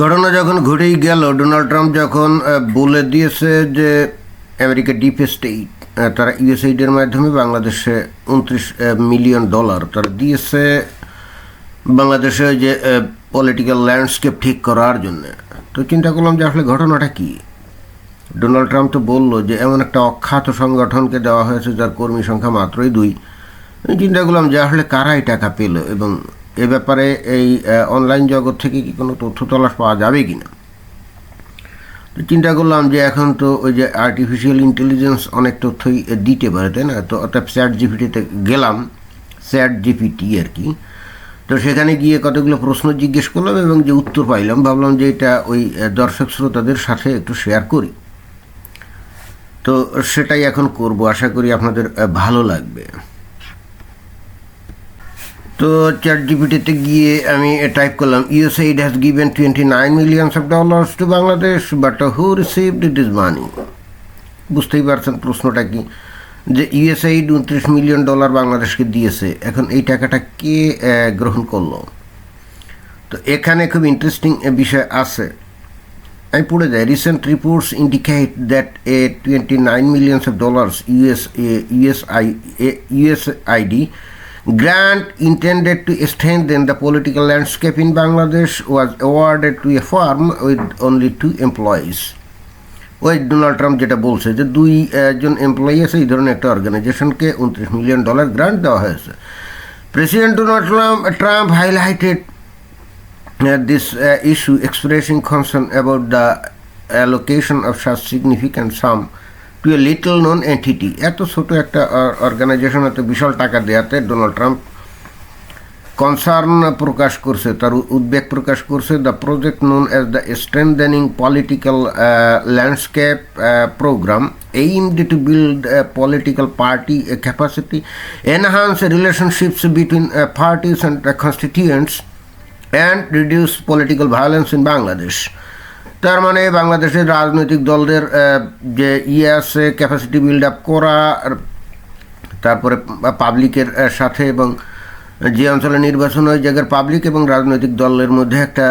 ঘটনা যখন ঘটেই গেল ডোনাল্ড ট্রাম্প যখন বলে দিয়েছে যে আমেরিকা ডিপ স্টেট তারা ইউএসআইডের মাধ্যমে বাংলাদেশে উনত্রিশ মিলিয়ন ডলার তারা দিয়েছে বাংলাদেশে যে পলিটিক্যাল ল্যান্ডস্কেপ ঠিক করার জন্য। তো চিন্তা করলাম যে আসলে ঘটনাটা কী? ডোনাল্ড ট্রাম্প তো বলল যে এমন একটা অখ্যাত সংগঠনকে দেওয়া হয়েছে যার কর্মী সংখ্যা মাত্রই দুই। চিন্তা করলাম যে আসলে কারাই টাকা পেল এবং এ ব্যাপারে এই অনলাইন জগৎ থেকে কি কোনো তথ্য তলাশ পাওয়া যাবে কি না? তো চিন্তা করলাম যে এখন তো ওই যে আর্টিফিশিয়াল ইন্টেলিজেন্স অনেক তথ্যই দিতে পারে, তাই না? তো অর্থাৎ স্যাট জিপিটিতে গেলাম স্যাট জিপিটি আর কি। তো সেখানে গিয়ে কতগুলো প্রশ্ন জিজ্ঞেস করলাম এবং যে উত্তর পাইলাম, ভাবলাম যে এটা ওই দর্শক শ্রোতাদের সাথে একটু শেয়ার করি। তো সেটাই এখন করব, আশা করি আপনাদের ভালো লাগবে। তো চ্যাট জিপিটিতে গিয়ে আমি টাইপ করলাম USAID has given twenty nine millions of dollars to Bangladesh but who received it is money বুঝতেই পারছেন প্রশ্নটা কি? যে ইউএসআইড উনত্রিশ মিলিয়ন ডলার বাংলাদেশকে দিয়েছে, এখন এই টাকাটা কে গ্রহণ করল? তো এখানে খুব ইন্টারেস্টিং বিষয় আছে। আমি পড়ে যাই। Recent reports indicate that a twenty nine millions of dollars US USI USAID grant intended to strengthen the political landscape in Bangladesh was awarded to a firm with only two employees. ওই Donald Trump যেটা বলছে যে দুই একজন employee আছে, এই ধরনের একটা অর্গানাইজেশনকে উনত্রিশ মিলিয়ন ডলার গ্রান্ট দেওয়া হয়েছে president Donald Trump Trump highlighted this issue expressing concern about the allocation of such significant sum to a little known entity এত ছোট একটা অর্গানাইজেশন এত বিশাল টাকা দেয়াতে ডোনাল্ড ট্রাম্প কনসার্ন প্রকাশ করছে, তার উদ্বেগ প্রকাশ করছে। The project known as the strengthening political landscape program aimed to build political party capacity enhance relationships between parties and constituents and reduce political violence in Bangladesh তার মানে বাংলাদেশের রাজনৈতিক দলদের যে ইয়ে আছে ক্যাপাসিটি বিল্ড আপ করা তারপরে পাবলিকের সাথে এবং যে অঞ্চলে নির্বাচন ওই জায়গার পাবলিক এবং রাজনৈতিক দলের মধ্যে একটা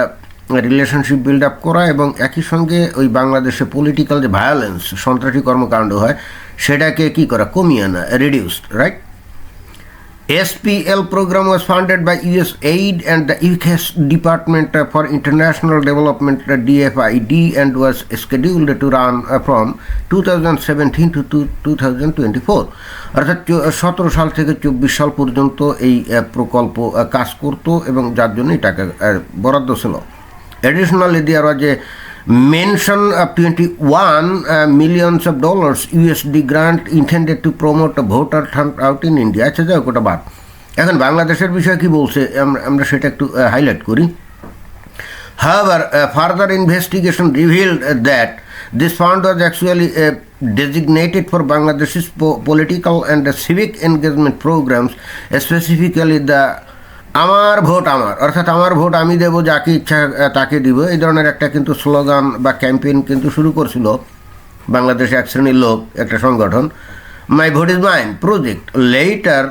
রিলেশনশিপ বিল্ড আপ করা এবং একই সঙ্গে ওই বাংলাদেশে পলিটিক্যাল যে ভায়োলেন্স সন্ত্রাসী কর্মকাণ্ড হয়, সেটাকে কি করা? কমিয়ে আনা reduced right SPL program was funded by US Aid and the UK Department uh, for International Development uh, DFID and was scheduled to run uh, from 2017 to 2024 অর্থাৎ সতেরো সাল থেকে চব্বিশ সাল পর্যন্ত এই প্রকল্প কাজ করত এবং যার জন্য টাকা বরাদ্দ ছিল there was a mention of 21 uh, millions of dollars USD grant intended to promote a voter turnout in India. আচ্ছা যাই ওটা বাদ এখন বাংলাদেশের বিষয়ে কি বলছে আমরা সেটা একটু হাইলাইট করি However, uh, further investigation revealed uh, that this fund was actually uh, designated for Bangladesh's po- political and uh, civic engagement programs, uh, specifically the আমার ভোট আমার, অর্থাৎ আমার ভোট আমি দেব, যাকে ইচ্ছা তাকে দিব। এই ধরনের একটা কিন্তু স্লোগান বা ক্যাম্পেইন কিন্তু শুরু করছিল বাংলাদেশে এক শ্রেণির লোক, একটা সংগঠন। My vote is mine project later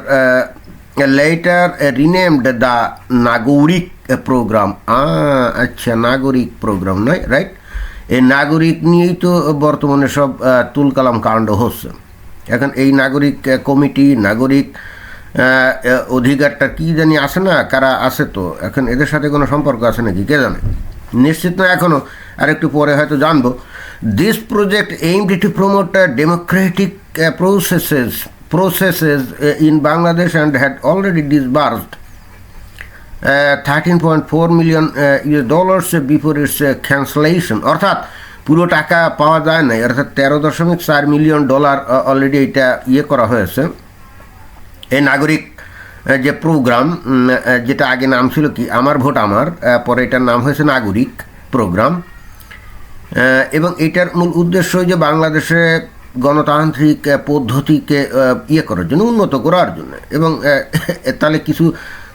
later renamed the Nagarik program আচ্ছা নাগরিক প্রোগ্রাম নয় রাইট এই নাগরিক নিয়েই তো বর্তমানে সব তুলকালাম কাণ্ড হচ্ছে। এখন এই নাগরিক কমিটি নাগরিক অধিকারটা কি জানি আছে না, কারা আছে তো, এখন এদের সাথে কোনো সম্পর্ক আছে নাকি, কে জানে? নিশ্চিত না এখনও আর একটু পরে হয়তো জানব। This project aimed to promote democratic processes processes in Bangladesh and had already disbursed thirteen point four million US dollars before its cancellation অর্থাৎ, পুরো টাকা পাওয়া যায় নাই, অর্থাৎ তেরো দশমিক চার মিলিয়ন ডলার অলরেডি এটা ইয়ে করা হয়েছে। এই নাগরিক যে প্রোগ্রাম যেটা আগে নাম ছিল কি, আমার ভোট আমার পরে এটার নাম হয়েছে নাগরিক প্রোগ্রাম এবং এটার মূল উদ্দেশ্য যে বাংলাদেশে গণতান্ত্রিক পদ্ধতিকে ইয়ে করার জন্য, উন্নত করার জন্য। এবং তাহলে কিছু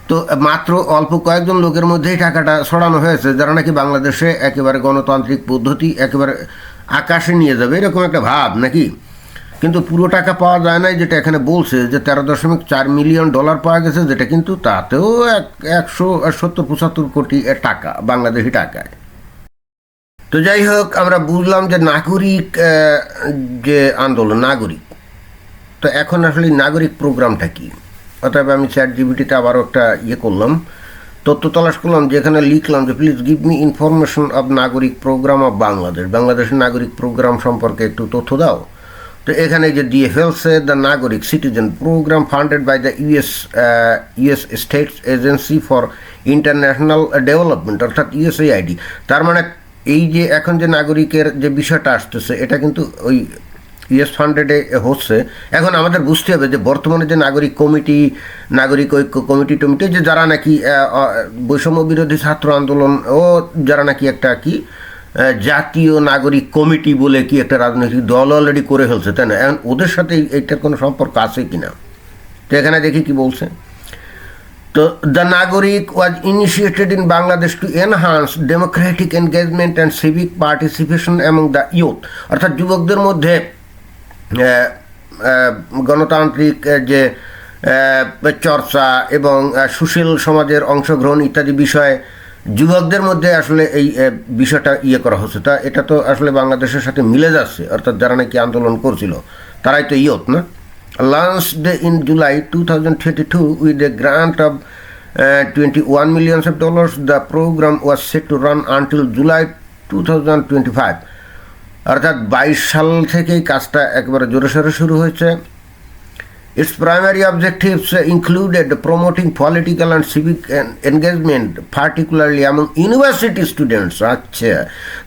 তো মাত্র অল্প কয়েকজন লোকের মধ্যেই টাকাটা ছড়ানো হয়েছে, যারা নাকি বাংলাদেশে একেবারে গণতান্ত্রিক পদ্ধতি একেবারে আকাশে নিয়ে যাবে, এরকম একটা ভাব নাকি? কিন্তু পুরো টাকা পাওয়া যায় নাই, যেটা এখানে বলছে, যে তেরো দশমিক চার মিলিয়ন ডলার পাওয়া গেছে, যেটা কিন্তু তাতেও এক, একশো সত্তর পঁচাত্তর কোটি টাকা, বাংলাদেশি টাকায়। তো যাই হোক, আমরা বুঝলাম যে নাগরিক যে আন্দোলন, নাগরিক। তো এখন আসলে নাগরিক প্রোগ্রামটা কি? অতএব আমি চ্যাট জিবিটিতে আবারও একটা ইয়ে করলাম, তথ্য তলাশ করলাম, যেখানে লিখলাম যে, please give me information of Nagarik program of Bangladesh. বাংলাদেশের নাগরিক প্রোগ্রাম সম্পর্কে একটু তথ্য দাও। তো এখানে যে দিয়ে ফেলছে the Nagarik citizen program funded by the US US states agency for international development অর্থাৎ ইউএসএআইডি তার মানে এই যে এখন যে নাগরিকের যে বিষয়টা আসতেছে, এটা কিন্তু ওই ইউএস ফান্ডেডে হচ্ছে। এখন আমাদের বুঝতে হবে যে বর্তমানে যে নাগরিক কমিটি, নাগরিক ঐক্য কমিটি টমিটি, যে যারা নাকি বৈষম্য বিরোধী ছাত্র আন্দোলন ও যারা নাকি একটা কি জাতীয় নাগরিক কমিটি বলে কি একটা রাজনৈতিক দল অলরেডি করে ফেলছে, তাই না? এখন ওদের সাথে এটার কোনো সম্পর্ক আছে কিনা? তো এখানে দেখি কি বলছে। তো the Nagarik was initiated in Bangladesh to enhance democratic engagement and civic participation এবং দ্য ইউথ অর্থাৎ যুবকদের মধ্যে গণতান্ত্রিক যে চর্চা এবং সুশীল সমাজের অংশগ্রহণ ইত্যাদি বিষয়ে যুবকদের মধ্যে আসলে এই বিষয়টা ইয়ে করা হচ্ছে তা এটা তো আসলে বাংলাদেশের সাথে মিলে যাচ্ছে অর্থাৎ যারা নাকি আন্দোলন করছিল তারাই তো ইয়ত না launched in July two thousand twenty two with July 2022 with a grant of uh, 21 million of dollars. The program was set to run until July 2025. অর্থাৎ বাইশ সাল থেকেই কাজটা একবারে জোরে সোরে শুরু হয়েছে Its primary objectives included promoting political and civic en- engagement, particularly among university students. আচ্ছা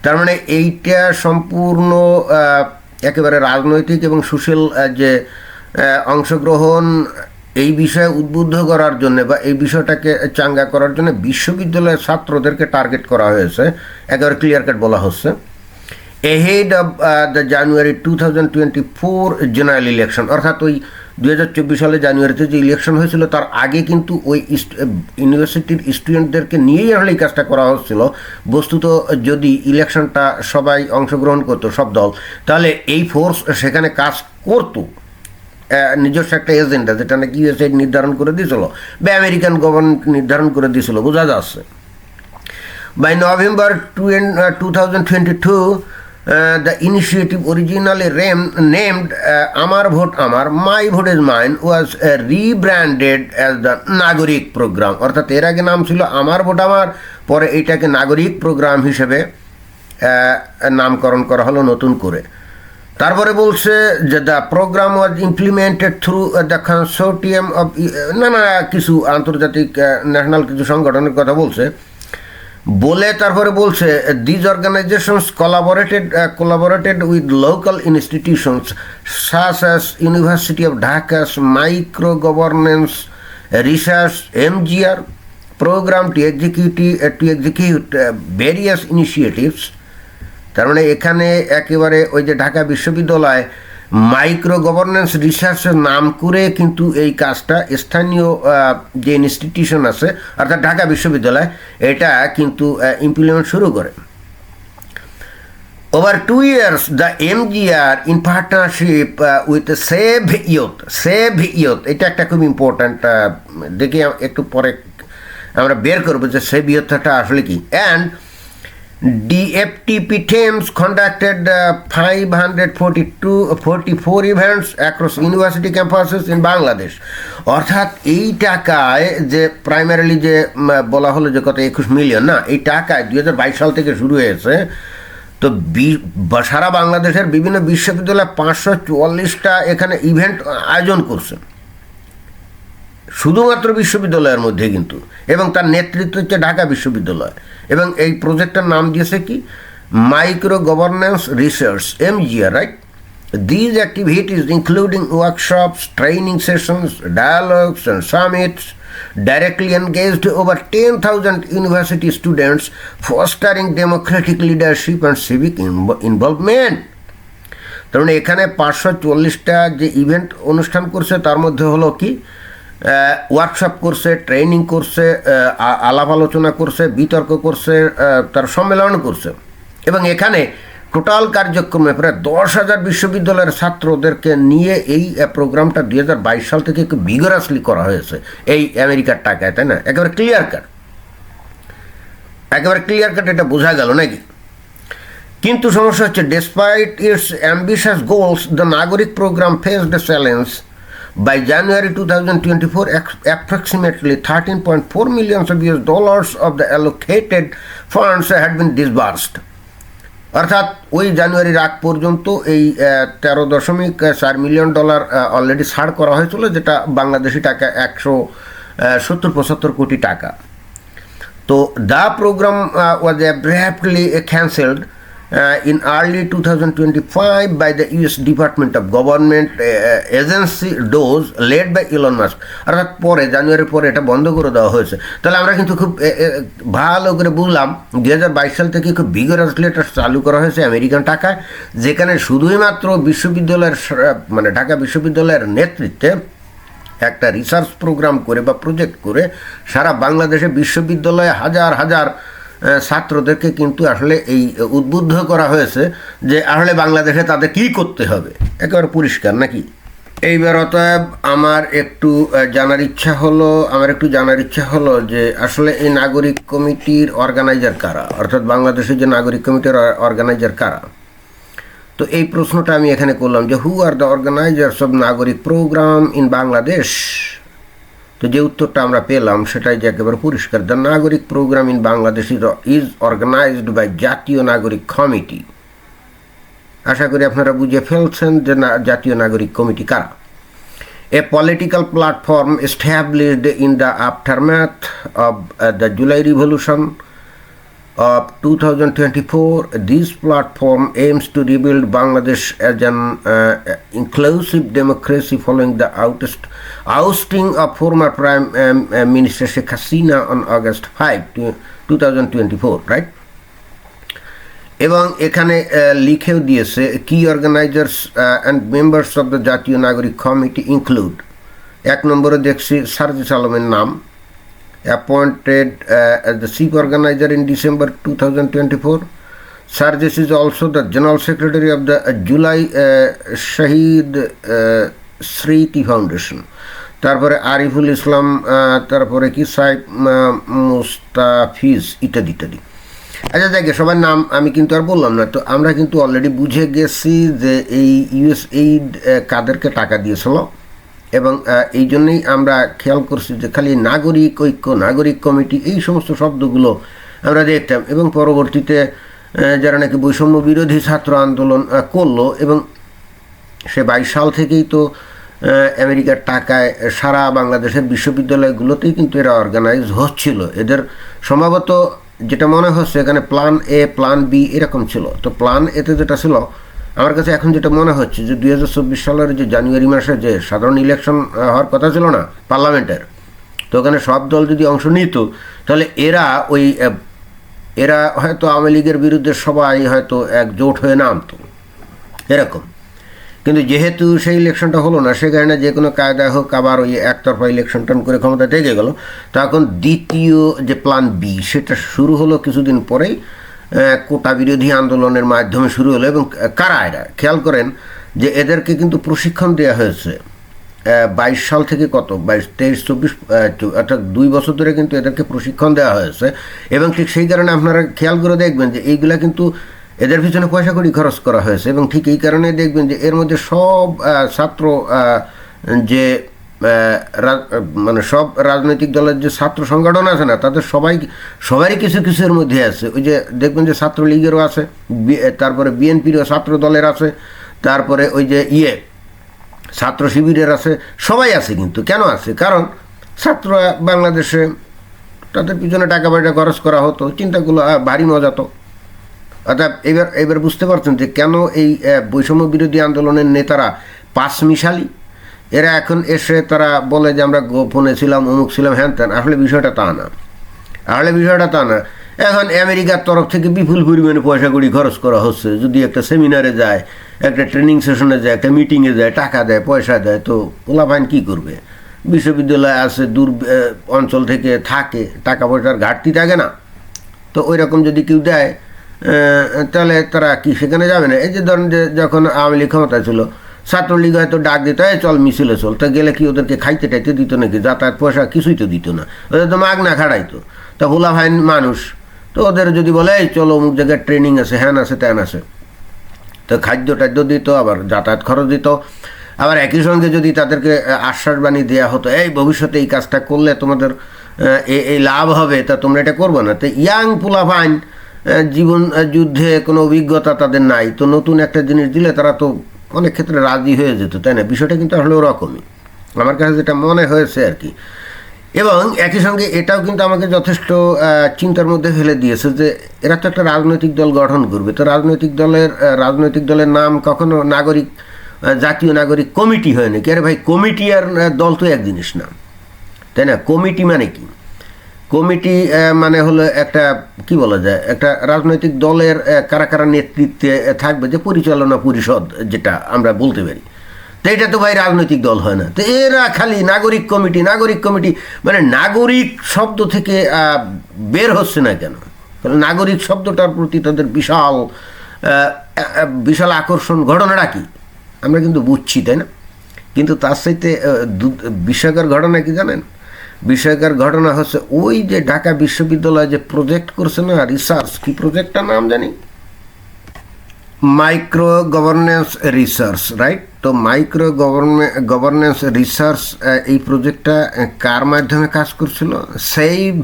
তার মানে এইটা সম্পূর্ণ একেবারে রাজনৈতিক এবং সুশীল যে অংশগ্রহণ এই বিষয়ে উদ্বুদ্ধ করার জন্য বা এই বিষয়টাকে চাঙ্গা করার জন্য বিশ্ববিদ্যালয়ের ছাত্রদেরকে টার্গেট করা হয়েছে একেবারে ক্লিয়ার কাট বলা হচ্ছে ahead of uh, the January 2024 general election অর্থাৎ ওই দুই হাজার চব্বিশ সালে জানুয়ারিতে যে ইলেকশন হয়েছিল তার আগে কিন্তু ওই ইউনিভার্সিটির স্টুডেন্টদেরকে নিয়েই আসলে এই কাজটা করা হচ্ছিল। বস্তুত যদি ইলেকশনটা সবাই অংশগ্রহণ করতো সব দল তাহলে এই ফোর্স সেখানে কাজ করতো। নিজস্ব একটা এজেন্ডা যেটা নাকি ইউএসআইড নির্ধারণ করে দিয়েছিল বা আমেরিকান গভর্নমেন্ট নির্ধারণ করে দিয়েছিল বোঝা যাচ্ছে। By November 20, uh, 2022, uh, initiative originally ram- named uh, Amar Vote Amar, My Vote is Mine, uh, rebranded as the Nagorik Program. অর্থাৎ এর আগে নাম ছিল আমার ভোট আমার পরে এইটাকে নাগরিক প্রোগ্রাম হিসেবে নামকরণ করা হলো নতুন করে তারপরে বলছে যে the program was implemented through the consortium of নানা কিছু আন্তর্জাতিক ন্যাশনাল কিছু সংগঠনের কথা বলছে বলে তারপরে বলছে these organisations collaborated collaborated with local institutions such as university of Dhaka's micro governance research MGR program to executive to execute various initiatives তার মানে এখানে একেবারে ওই যে ঢাকা বিশ্ববিদ্যালয় মাইক্রো গভর্নেন্স রিসার্চের নাম করে কিন্তু এই কাজটা স্থানীয় যে ইনস্টিটিউশন আছে অর্থাৎ ঢাকা বিশ্ববিদ্যালয় এটা কিন্তু ইমপ্লিমেন্ট শুরু করে। Over two years, the MGR in partnership uh, with Save Youth, Save Youth, এটা একটা খুব ইম্পর্ট্যান্ট দেখি একটু পরে আমরা বের করব যে সেভ ইউথটা আসলে কি। And DFTP teams conducted uh, 542 44 events across university campuses in Bangladesh. অর্থাৎ এই টাকায় যে প্রাইমারিলি যে বলা হলো যে কত একুশ মিলিয়ন না এই টাকায় দুই হাজার বাইশ সাল থেকে শুরু হয়েছে তো সারা বাংলাদেশের বিভিন্ন বিশ্ববিদ্যালয় পাঁচশো চুয়াল্লিশটা এখানে ইভেন্ট আয়োজন করছে। শুধুমাত্র বিশ্ববিদ্যালয়ের মধ্যে কিন্তু, এবং তার নেতৃত্ব হচ্ছে ঢাকা বিশ্ববিদ্যালয়। এবং এই প্রজেক্টটার নাম দিয়েছে কি? Micro governance research M GR right these activities including workshops training sessions dialogues and summits directly engaged over ten thousand university students fostering democratic leadership and civic involvement তার মানে এখানে পাঁচশো চল্লিশটা যে ইভেন্ট অনুষ্ঠান করছে, তার মধ্যে হলো কি? ওয়ার্কশপ করছে ট্রেনিং করছে আলাপ আলোচনা করছে, বিতর্ক করছে তার সম্মেলন করছে। এবং এখানে টোটাল কার্যক্রমে প্রায় দশ হাজার বিশ্ববিদ্যালয়ের ছাত্রদেরকে নিয়ে এই প্রোগ্রামটা দুই হাজার বাইশ সাল থেকে একটু বিগরাসলি করা হয়েছে এই আমেরিকার টাকায়, তাই না? একেবারে ক্লিয়ার কাট একেবারে ক্লিয়ার কাট এটা বোঝা গেল নাকি? কিন্তু সমস্যা হচ্ছে despite its ambitious goals the Nagarik program face the challenge by January 2024, ex- approximately 13.4 million of US dollars of the allocated funds had been disbursed. অর্থাৎ ওই জানুয়ারির আগ পর্যন্ত এই তেরো দশমিক চার মিলিয়ন ডলার অলরেডি ছাড় করা হয়েছিল যেটা বাংলাদেশি টাকা একশো সত্তর পঁচাত্তর কোটি টাকা তো the program was abruptly cancelled in early two thousand twenty five by the US department of government agency DOGE led by Elon Musk অর্থাৎ পরে জানুয়ারির পরে এটা বন্ধ করে দেওয়া হয়েছে। তাহলে আমরা কিন্তু খুব ভালো করে বুঝলাম দুই হাজার বাইশ সাল থেকে খুব বিগরাসলি এটা চালু করা হয়েছে আমেরিকান টাকায়, যেখানে শুধুই মাত্র বিশ্ববিদ্যালয়ের মানে ঢাকা বিশ্ববিদ্যালয়ের নেতৃত্বে একটা রিসার্চ প্রোগ্রাম করে বা প্রজেক্ট করে সারা বাংলাদেশে বিশ্ববিদ্যালয়ে হাজার হাজার ছাত্রদেরকে কিন্তু আসলে এই উদ্বুদ্ধ করা হয়েছে যে আসলে বাংলাদেশে তাদের কী করতে হবে। একেবারে পরিষ্কার নাকি? এইবার অতএব আমার একটু জানার ইচ্ছা হলো, আমার একটু জানার ইচ্ছা হলো যে আসলে এই নাগরিক কমিটির অর্গানাইজার কারা? অর্থাৎ বাংলাদেশের যে নাগরিক কমিটির অর্গানাইজার কারা? তো এই প্রশ্নটা আমি এখানে করলাম যে who are the organisers of Nagarik program in Bangladesh তো যে উত্তরটা আমরা পেলাম সেটাই যে একেবারে পরিষ্কার। The Nagarik program in Bangladesh is organised by Jatiya Nagarik committee আশা করি আপনারা বুঝে ফেলছেন যে জাতীয় নাগরিক কমিটি কারা। A political platform established in the aftermath of uh, the July Revolution of 2024, this platform aims to rebuild Bangladesh as an uh, inclusive democracy following the oust- ousting of former Prime um, uh, Minister Sheikh Hasina on August 5, 2024, right? এবং এখানে লিখেও দিয়েছে কি organisers and members of the Jatiya Nagarik committee include এক নম্বরে দেখছি সার্জিস আলমের নাম appointed uh, as the chief organizer in December 2024. Sargis is also the general secretary of the uh, July uh, Shahid uh, Sriti Foundation. তারপরে আরিফুল ইসলাম তারপরে কি সাইফ মুস্তাফিজ ইত্যাদি ইত্যাদি আচ্ছা দেখে সবার নাম আমি কিন্তু আর বললাম না তো আমরা কিন্তু অলরেডি বুঝে গেছি যে এই ইউএস এইড কাদেরকে টাকা দিয়েছিল এবং এই জন্যই আমরা খেয়াল করছি যে খালি নাগরিক ঐক্য, নাগরিক কমিটি, এই সমস্ত শব্দগুলো আমরা দেখতাম এবং পরবর্তীতে যারা নাকি বৈষম্য বিরোধী ছাত্র আন্দোলন করল এবং সে বাইশ সাল থেকেই তো আমেরিকার টাকায় সারা বাংলাদেশের বিশ্ববিদ্যালয়গুলোতেই কিন্তু এরা অর্গানাইজ হচ্ছিল। এদের সম্ভবত যেটা মনে হচ্ছে এখানে প্ল্যান এ প্ল্যান বি এরকম ছিল। তো প্ল্যান এতে যেটা ছিল আমার কাছে এখন যেটা মনে হচ্ছে যে দুই হাজার চব্বিশ সালের যে জানুয়ারি মাসে যে সাধারণ ইলেকশন হওয়ার কথা ছিল না, পার্লামেন্টের। তো ওখানে সব দল যদি অংশ নিত, তাহলে এরা ওই এরা হয়তো আওয়ামী লীগের বিরুদ্ধে সবাই হয়তো একজোট হয়ে নামতো। এরকম। কিন্তু যেহেতু সেই ইলেকশনটা হলো না, সে কারণে যে কোনো কায়দায় হোক আবার ওই একতরফা ইলেকশন টান করে ক্ষমতা থেকে গেল। তখন দ্বিতীয় যে প্ল্যান বি সেটা শুরু হলো কিছুদিন পরেই। কোটা বিরোধী আন্দোলনের মাধ্যমে শুরু হলো এবং কারা এরা? খেয়াল করেন যে এদেরকে কিন্তু প্রশিক্ষণ দেওয়া হয়েছে। বাইশ সাল থেকে কত? বাইশ, তেইশ, চব্বিশ অর্থাৎ দুই বছর ধরে কিন্তু এদেরকে প্রশিক্ষণ দেওয়া হয়েছে এবং ঠিক সেই কারণে আপনারা খেয়াল করে দেখবেন যে এইগুলা কিন্তু এদের পিছনে পয়সা কড়ি খরচ করা হয়েছে এবং ঠিক এই কারণে দেখবেন যে এর মধ্যে সব ছাত্র যে মানে সব রাজনৈতিক দলের যে ছাত্র সংগঠন আছে না, তাদের সবাই, সবারই কিছু কিছু এর মধ্যে আছে। ওই যে দেখবেন যে ছাত্রলীগেরও আছে তারপরে বিএনপিরও ছাত্র দলের আছে, তারপরে ওই যে ইয়ে ছাত্র শিবিরের আছে, সবাই আছে কিন্তু। কেন আছে? কারণ ছাত্ররা বাংলাদেশে তাদের পিছনে টাকা পয়সা খরচ করা হতো, চিন্তাগুলো ভারী মজা তো। অর্থাৎ এবার এবার বুঝতে পারছেন যে কেন এই বৈষম্য বিরোধী আন্দোলনের নেতারা পাঁচ মিশালি এরা এখন এসে তারা বলে যে আমরা গোপনে ছিলাম, অমুক ছিলাম, হ্যান ত্যান। আসলে বিষয়টা তা না। আসলে বিষয়টা তা না। এখন আমেরিকার তরফ থেকে বিপুল পরিমাণে পয়সা কড়ি খরচ করা হচ্ছে। যদি একটা সেমিনারে যায়, একটা ট্রেনিং সেশনে যায়, একটা মিটিংয়ে যায়, টাকা দেয়, পয়সা দেয়, তো পোলাপাইন কী করবে? বিশ্ববিদ্যালয় আছে, দূর অঞ্চল থেকে থাকে টাকা পয়সার ঘাটতি থাকে না। তো ওই রকম যদি কেউ দেয় তাহলে তারা কি সেখানে যাবে না? এই যে ধরেন যে যখন আওয়ামী লীগ ক্ষমতায় ছিল ছাত্রলীগ হয়তো ডাক দিত "এই চল মিছিলে চল। তা গেলে কি ওদেরকে খাইতে টাইতে দিত নাকি? যাতায়াত পয়সা কিছুই তো দিত না। ওদের তো মাগ না খাড়াইতো। তা হুলা ভাই মানুষ তো ওদের যদি বলে এই চলো অমুক জায়গায় ট্রেনিং আছে হ্যান আছে ত্যান আছে। তো খাদ্য টাদ্য দিত আবার যাতায়াত খরচ দিত। আবার একই সঙ্গে যদি তাদেরকে আহ, আশ্বাস বাণী দেওয়া হতো এই ভবিষ্যতে এই কাজটা করলে তোমাদের এই- লাভ হবে তা তোমরা এটা করবে না। তো ইয়াং পোলাপাইন আহ, জীবন যুদ্ধে কোনো অভিজ্ঞতা তাদের নাই। তো নতুন একটা জিনিস দিলে তারা তো অনেক ক্ষেত্রে রাজি হয়ে যেত, তাই না? বিষয়টা কিন্তু আসলে ওরকমই। আমার কাছে যেটা মনে হয়েছে আর কি। এবং একই সঙ্গে এটাও কিন্তু আমাকে যথেষ্ট চিন্তার মধ্যে ফেলে দিয়েছে যে এরা তো একটা রাজনৈতিক দল গঠন করবে। তো রাজনৈতিক দলের রাজনৈতিক দলের নাম কখনো নাগরিক জাতীয় নাগরিক কমিটি হয় নাকি? আরে ভাই, কমিটি আর দল তো এক জিনিস না। তাই না? কমিটি মানে কি? কমিটি মানে হলো একটা, কি বলা যায়, একটা রাজনৈতিক দলের কারা কারা নেতৃত্বে থাকবে যে পরিচালনা পরিষদ যেটা আমরা বলতে পারি। তো এটা তো ভাই রাজনৈতিক দল হয় না। তো এরা খালি নাগরিক কমিটি নাগরিক কমিটি মানে নাগরিক শব্দ থেকে বের হচ্ছে না কেন? তাহলে নাগরিক শব্দটার প্রতি তাদের বিশাল বিশাল আকর্ষণ ঘটনাটা কি? আমরা কিন্তু বুঝছি, তাই না? কিন্তু তার সাথে বিষয়কার ঘটনা কি জানেন? বিষয়কার ঘটনা হচ্ছে, ওই যে ঢাকা বিশ্ববিদ্যালয় যে প্রজেক্ট করছে না রিসার্চ কি প্রজেক্টটার নাম জানি? মাইক্রো গভর্নেন্স রিসার্চ রাইট তো মাইক্রো গভর্নেন্স রিসার্চ এই প্রজেক্টটা কার মাধ্যমে কাজ করছিল? সেভ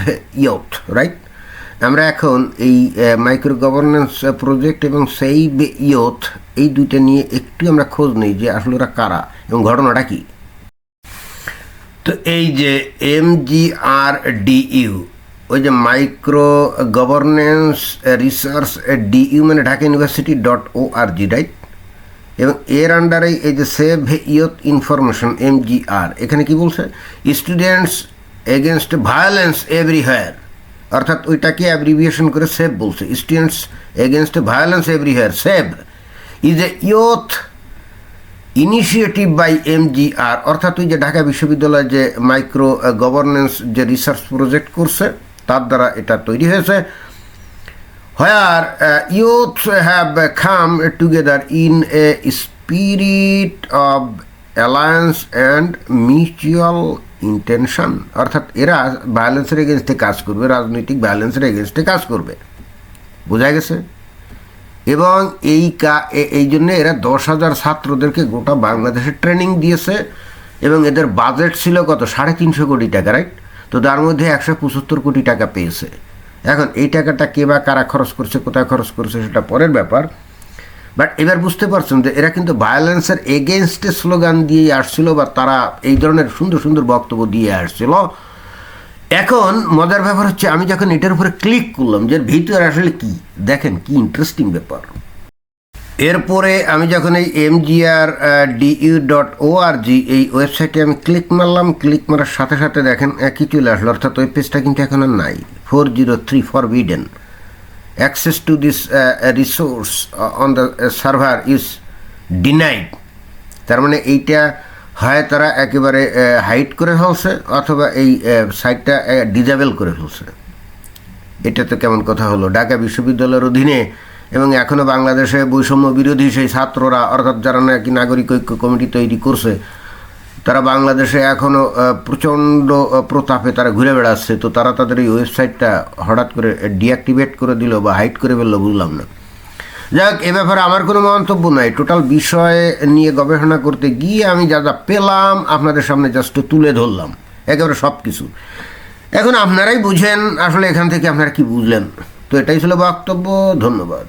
ইয়থ রাইট আমরা এখন এই মাইক্রো গভর্নেন্স প্রজেক্ট এবং সেভ ইয়থ এই দুইটা নিয়ে একটু আমরা খোঁজ নিই যে আসলে ওরা কারা এবং ঘটনাটা কি। তো এই যে এম জি আর ডিইউ ওই যে মাইক্রো গভর্নেন্স রিসার্চ ডিইউ মানে Dhaka university dot O R G right এবং এর আন্ডারে এই যে save youth information M G R এখানে কি বলছে? স্টুডেন্টস এগেনস্ট ভায়োলেন্স এভরিহোয়ার অর্থাৎ ওইটাকে অ্যাব্রিভিয়েশন করে সেভ বলছে। Students against violence everywhere save is a youth initiative by MGR অর্থাৎ ওই যে ঢাকা বিশ্ববিদ্যালয় যে মাইক্রো গভর্নেন্স যে রিসার্চ প্রজেক্ট করছে, তার দ্বারা এটা তৈরি হয়েছে। Where youth have come together in a spirit of alliance and mutual intention অর্থাৎ এরা ভায়োলেন্সের এগেনস্টে কাজ করবে, রাজনৈতিক ভায়োলেন্সের এগেনস্টে কাজ করবে। বোঝা গেছে? এবং এই কা এই জন্য এরা দশ হাজার ছাত্রদেরকে গোটা বাংলাদেশে ট্রেনিং দিয়েছে এবং এদের বাজেট ছিল কত? সাড়ে তিনশো কোটি টাকা রাইট তো তার মধ্যে একশো পঁচাত্তর কোটি টাকা পেয়েছে। এখন এই টাকাটা কে বা কারা খরচ করছে, কোথায় খরচ করছে সেটা পরের ব্যাপার। বাট এবার বুঝতে পারছেন যে এরা কিন্তু ভায়োলেন্সের এগেনস্টে স্লোগান দিয়েই আসছিল বা তারা এই ধরনের সুন্দর সুন্দর বক্তব্য দিয়ে আসছিল। এখন মজার ব্যাপার হচ্ছে, আমি যখন এটার উপরে ক্লিক করলাম যে ভিতরে আসলে কি, দেখেন কি ইন্টারেস্টিং ব্যাপার। এরপরে আমি যখন এই MGR DU dot O R G এই ওয়েবসাইটে আমি ক্লিক মারলাম ক্লিক মারার সাথে সাথে দেখেন কি চলে আসলো। অর্থাৎ ওই পেজটা কিন্তু এখন আর নাই। Four zero three forbidden access to this resource on the server is denied তার মানে এইটা হয়, তারা একেবারে হাইট করে ফেলছে অথবা এই সাইটটা ডিজেবল করে ফেলছে। এটা তো কেমন কথা হলো? ঢাকা বিশ্ববিদ্যালয়ের অধীনে এবং এখনও বাংলাদেশে বৈষম্য বিরোধী সেই ছাত্ররা, অর্থাৎ যারা নাকি নাগরিক ঐক্য কমিটি তৈরি করছে, তারা বাংলাদেশে এখনও প্রচণ্ড প্রতাপে তারা ঘুরে বেড়াচ্ছে। তো তারা তাদের এই ওয়েবসাইটটা হঠাৎ করে ডিঅ্যাক্টিভেট করে দিল বা হাইট করে ফেলল, বুঝলাম না। যাক, এ ব্যাপারে আমার কোনো মন্তব্য নাই। টোটাল বিষয় নিয়ে গবেষণা করতে গিয়ে আমি যা যা পেলাম আপনাদের সামনে জাস্ট তুলে ধরলাম। একেবারে সব কিছু এখন আপনারাই বুঝেন আসলে এখান থেকে আপনারা কি বুঝলেন। তো এটাই ছিল বক্তব্য, ধন্যবাদ।